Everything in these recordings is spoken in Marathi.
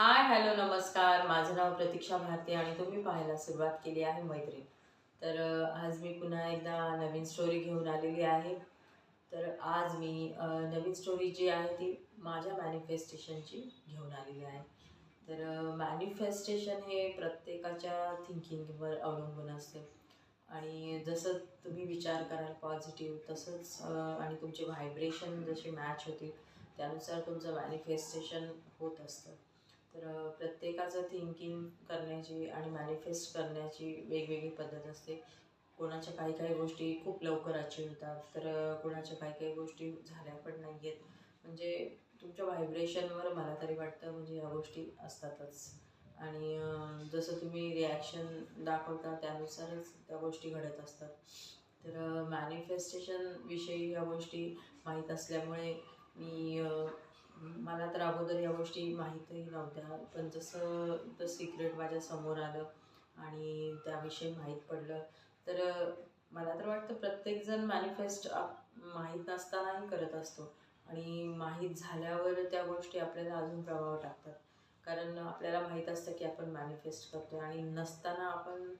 हाय हॅलो नमस्कार. माझं नाव प्रतीक्षा भारती आणि तुम्ही पाहायला सुरुवात केली आहे मैत्रीण. तर आज मी पुन्हा एकदा नवीन स्टोरी घेऊन आलेली आहे. तर आज मी नवीन स्टोरी जी आहे ती माझ्या मॅनिफेस्टेशनची घेऊन आलेली आहे. तर मॅनिफेस्टेशन हे प्रत्येकाच्या थिंकिंगवर अवलंबून असते. आणि जसं तुम्ही विचार कराल पॉझिटिव्ह तसंच आणि तुमचे व्हायब्रेशन जसे मॅच होतील त्यानुसार तुमचं मॅनिफेस्टेशन होत असतं. तर प्रत्येकाचं थिंकिंग करण्याची आणि मॅनिफेस्ट करण्याची वेगवेगळी पद्धत असते. कोणाच्या काही काही गोष्टी खूप लवकर अचीव होतात तर कोणाच्या काही काही गोष्टी झाल्या पण नाही आहेत म्हणजे तुमच्या व्हायब्रेशनवर मला तरी वाटतं म्हणजे या गोष्टी असतातच. आणि जसं तुम्ही रिॲक्शन दाखवता त्यानुसारच त्या गोष्टी घडत असतात. तर मॅनिफेस्टेशन विषयी या गोष्टी माहीत असल्यामुळे मी मला तर अगोदर या गोष्टी माहीतही नव्हत्या पण जसं द सिक्रेट माझ्यासमोर आलं आणि त्याविषयी माहीत पडलं तर मला तर वाटतं प्रत्येकजण मॅनिफेस्ट माहीत नसतानाही करत असतो. आणि माहीत झाल्यावर त्या गोष्टी आपल्याला अजून प्रभाव टाकतात. कारण आपल्याला माहीत असतं की आपण मॅनिफेस्ट करतो आणि नसताना आपण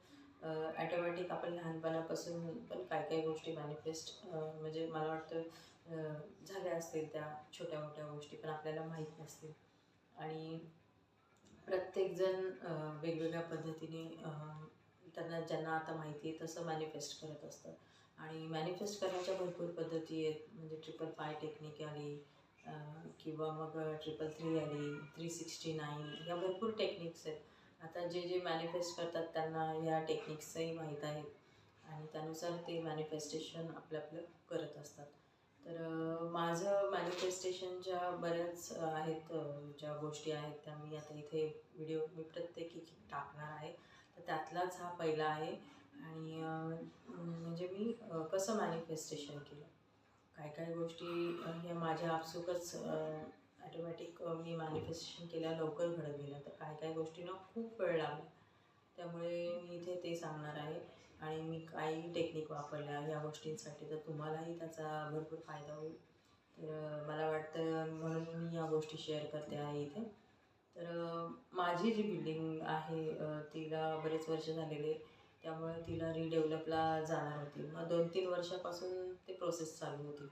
ॲटोमॅटिक आपण लहानपणापासून पण काय काय गोष्टी मॅनिफेस्ट म्हणजे मला वाटतं झाल्या असतील त्या छोट्या मोठ्या गोष्टी पण आपल्याला माहीत नसतील. आणि प्रत्येकजण वेगवेगळ्या पद्धतीने त्यांना ज्यांना आता माहिती आहे तसं मॅनिफेस्ट करत असतं आणि मॅनिफेस्ट करण्याच्या भरपूर पद्धती आहेत. म्हणजे ट्रिपल फाय टेक्निक आली किंवा मग ट्रिपल थ्री आली थ्री सिक्स्टी नाईन या भरपूर टेक्निक्स आहेत. आता जे जे मॅनिफेस्ट करतात त्यांना ह्या टेक्निक्सही माहीत आहेत. आणि त्यानुसार ते मॅनिफेस्टेशन आपलं आपलं करत असतात. तर अ, माझं मॅनिफेस्टेशनच्या बऱ्याच आहेत ज्या गोष्टी आहेत त्या मी आता इथे व्हिडिओ मी प्रत्येक टाकणार आहे. तर त्यातलाच हा पहिला आहे. आणि म्हणजे मी कसं मॅनिफेस्टेशन केलं? काय काय गोष्टी ह्या माझ्या आपसुकच ॲटोमॅटिक मी मॅनिफेस्टेशन केल्या लवकर घडत गेल्या. तर काय काय गोष्टींना खूप वेळ लागला. त्यामुळे मी इथे ते सांगणार आहे. आणि मी काही टेक्निक वापरल्या. ह्या गोष्टींसाठी तर तुम्हालाही त्याचा भरपूर फायदा होईल. तर मला वाटतं म्हणून मी या गोष्टी शेअर करते आहे इथे. तर माझी जी बिल्डिंग आहे तिला बरेच वर्ष झालेले. त्यामुळे तिला रिडेव्हलपला जाणार होती. मग दोन तीन वर्षापासून ते प्रोसेस चालू होती.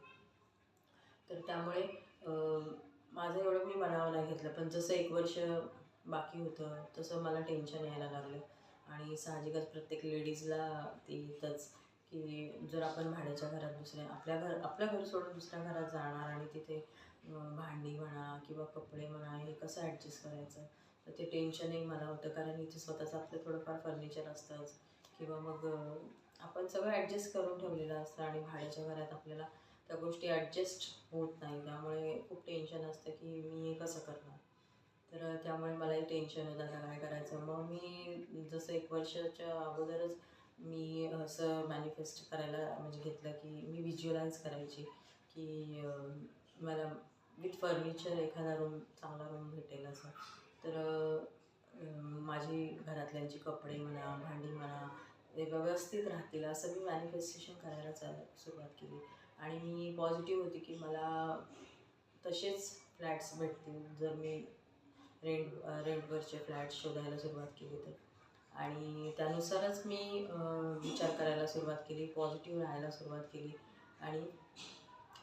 तर त्यामुळे माझं एवढं मी म्हणावं नाही घेतलं. पण जसं एक वर्ष बाकी होतं तसं मला टेन्शन यायला लागलं. आणि साहजिकच प्रत्येक लेडीजला ते येतंच की जर आपण भाड्याच्या घरात दुसऱ्या आपल्या घर आपल्या घर सोडून दुसऱ्या घरात जाणार आणि तिथे भांडी म्हणा किंवा कपडे म्हणा हे कसं ॲडजस्ट करायचं? तर ते टेन्शनही मला होतं. कारण इथे स्वतःचं आपलं थोडंफार फर्निचर असतंच. किंवा मग आपण सगळं ॲडजस्ट करून ठेवलेलं असतं आणि भाड्याच्या घरात आपल्याला त्या गोष्टी ॲडजस्ट होत नाही. त्यामुळे खूप टेन्शन असतं की मी हे कसं करणार? तर त्यामुळे मलाही टेन्शन होतं आता काय करायचं? मग मी जसं एक वर्षाच्या अगोदरच मी असं मॅनिफेस्ट करायला म्हणजे घेतलं की मी व्हिज्युअलाइज करायची की मला विथ फर्निचर एखादा रूम चांगला रूम भेटेल असं. तर माझी घरातल्यांची कपडे म्हणा भांडी म्हणा ते व्यवस्थित राहतील असं मी मॅनिफेस्टेशन करायला चाल सुरुवात केली. आणि मी पॉझिटिव्ह होती की मला तसेच फ्लॅट्स भेटतील. जर मी रेंट रेंटवरचे फ्लॅट शोधायला सुरुवात केली तर. आणि त्यानुसारच मी विचार करायला सुरुवात केली पॉझिटिव्ह राहायला सुरुवात केली. आणि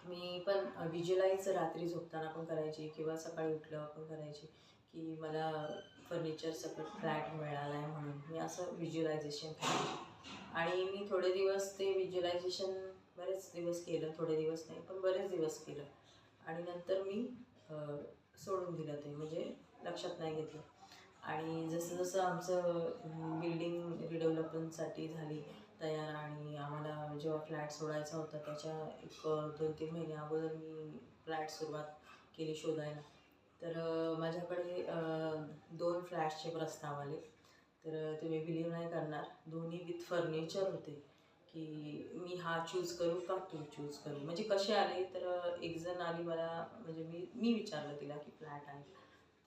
मी पण विज्युलाईज रात्री झोपताना पण करायची किंवा सकाळी उठल्यावर पण करायची की मला फर्निचर सकट फ्लॅट मिळाला आहे म्हणून. मी असं व्हिज्युअलायझेशन करायचे. आणि मी थोडे दिवस ते व्हिज्युअलायझेशन बरेच दिवस केलं थोडे दिवस नाही पण बरेच दिवस केलं. आणि नंतर मी सोडून दिलं ते. म्हणजे लक्षात नाही घेतलं. आणि जसं जसं आमचं बिल्डिंग रिडेव्हलपमेंटसाठी झाली तयार आणि आम्हाला जेव्हा फ्लॅट सोडायचा होता त्याच्या एक दोन तीन महिने अगोदर मी फ्लॅट सुरुवात केली शोधायला. तर माझ्याकडे दोन फ्लॅट्सचे प्रस्ताव आले. तर तुम्ही बिलीव नाही करणार. दोन्ही विथ फर्निचर होते. की मी हा चूज करू का तू चूज करू? म्हणजे कसे आले? तर एक जण आली मला म्हणजे मी मी विचारलं तिला की फ्लॅट आहे.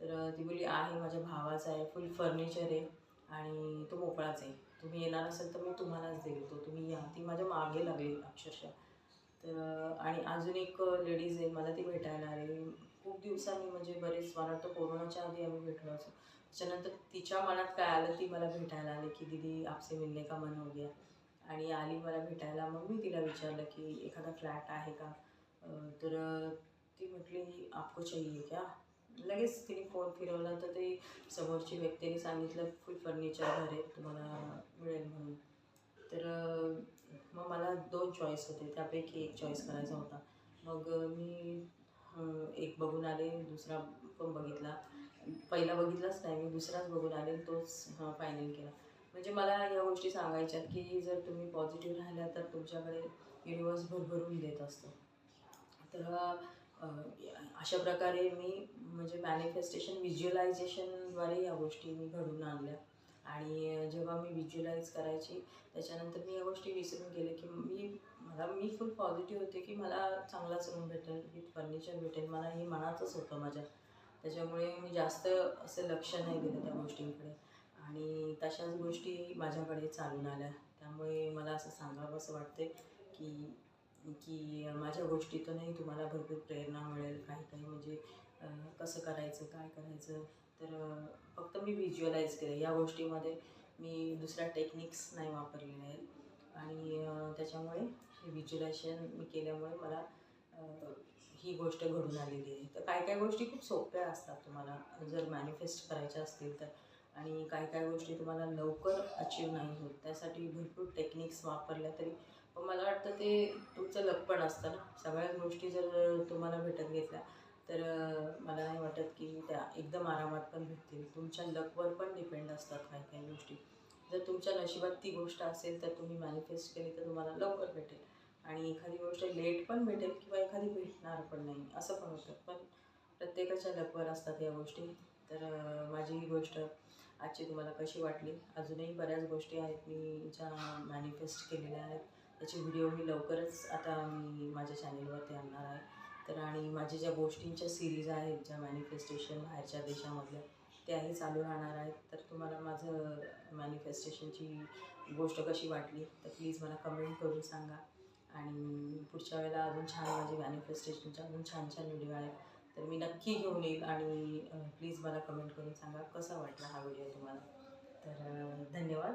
तर ती मुली आहे माझ्या भावाचा आहे फुल फर्निचर आहे आणि तो मोकळाच आहे. तुम्ही येणार असेल तर मी तुम्हालाच देईल. तो तुम्ही या. ती माझ्या मागे लागली अक्षरशः. तर आणि अजून एक लेडीज आहे मला ती भेटायला आली. खूप दिवसांनी म्हणजे बरेच मला वाटतं कोरोनाच्या आधी आम्ही भेटलो असो त्याच्यानंतर तिच्या मनात काय आलं ती मला भेटायला आली की दीदी आपसे मिलने का मन हो गया? आणि आली मला भेटायला. मग मी तिला विचारलं की एखादा फ्लॅट आहे का? तर ती म्हटली आपको चाहिए क्या? लगेच तिने फोन फिरवला तर ते समोरची व्यक्तीने सांगितलं फुल फर्निचर घर आहे तुम्हाला मिळेल म्हणून. तर मग मला दोन चॉईस होते. त्यापैकी एक चॉईस करायचा होता. मग मी एक बघून आले दुसरा पण बघितला. पहिला बघितलाच नाही मी दुसराच बघून आले तोच फायनल केला. म्हणजे मला या गोष्टी सांगायच्यात की जर तुम्ही पॉझिटिव्ह राहिल्या तर तुमच्याकडे युनिवर्स भरभरून देत असतो. तर अशा प्रकारे मी म्हणजे मॅनिफेस्टेशन व्हिज्युअलायझेशनद्वारे या गोष्टी मी घडून आणल्या. आणि जेव्हा मी व्हिज्युअलाइज करायची त्याच्यानंतर मी या गोष्टी विसरून गेले की मी मला मी फुल पॉझिटिव्ह होते की मला चांगलाच रूम भेटेल विथ फर्निचर भेटेल मला हे मनातच होतं माझ्या. त्याच्यामुळे मी जास्त असं लक्ष नाही दिलं त्या गोष्टींकडे. आणि तशाच गोष्टी माझ्याकडे चालून आल्या. त्यामुळे मला असं सांगावं असं वाटते की की माझ्या गोष्टीतूनही तुम्हाला भरपूर प्रेरणा मिळेल काही काही. म्हणजे कसं करायचं काय करायचं? तर फक्त मी व्हिज्युअलाइज केलं. या गोष्टीमध्ये मी दुसऱ्या टेक्निक्स नाही वापरलेल्या आहेत. आणि त्याच्यामुळे हे व्हिज्युलायझेशन मी केल्यामुळे मला ही गोष्ट घडून आलेली आहे. तर काय काय गोष्टी खूप सोप्या असतात तुम्हाला. जर मॅनिफेस्ट करायच्या असतील तर. आणि काय काय गोष्टी तुम्हाला लवकर अचीव नाही होत. त्यासाठी भरपूर टेक्निक्स वापरल्या तरी मला वाटतं ते तुमचं लक पण असतं ना. सगळ्याच गोष्टी जर तुम्हाला भेटत घेतल्या तर मला नाही वाटत की त्या एकदम आरामात पण भेटतील. तुमच्या लकवर पण डिपेंड असतात काही काही गोष्टी. जर तुमच्या नशिबात ती गोष्ट असेल तर तुम्ही मॅनिफेस्ट केली तर तुम्हाला लवकर भेटेल. आणि एखादी गोष्ट लेट पण भेटेल किंवा एखादी भेटणार पण नाही असं पण होतं. पण प्रत्येकाच्या लकवर असतात या गोष्टी. तर माझी ही गोष्ट आजची तुम्हाला कशी वाटली? अजूनही बऱ्याच गोष्टी आहेत मी ज्या मॅनिफेस्ट केलेल्या आहेत. याचे व्हिडिओ मी लवकरच आता मी माझ्या चॅनेलवरती आणणार आहे. तर आणि माझ्या ज्या गोष्टींच्या सिरीज आहेत ज्या मॅनिफेस्टेशन बाहेरच्या देशामधल्या त्याही चालू राहणार आहेत. तर तुम्हाला माझं मॅनिफेस्टेशनची गोष्ट कशी वाटली तर प्लीज मला कमेंट करून सांगा. आणि पुढच्या वेळेला अजून छान माझे मॅनिफेस्टेशनचे अजून छान छान व्हिडिओ आहेत. तर मी नक्की घेऊन येईल आणि प्लीज मला कमेंट करून सांगा कसा वाटला हा व्हिडिओ तुम्हाला? तर धन्यवाद.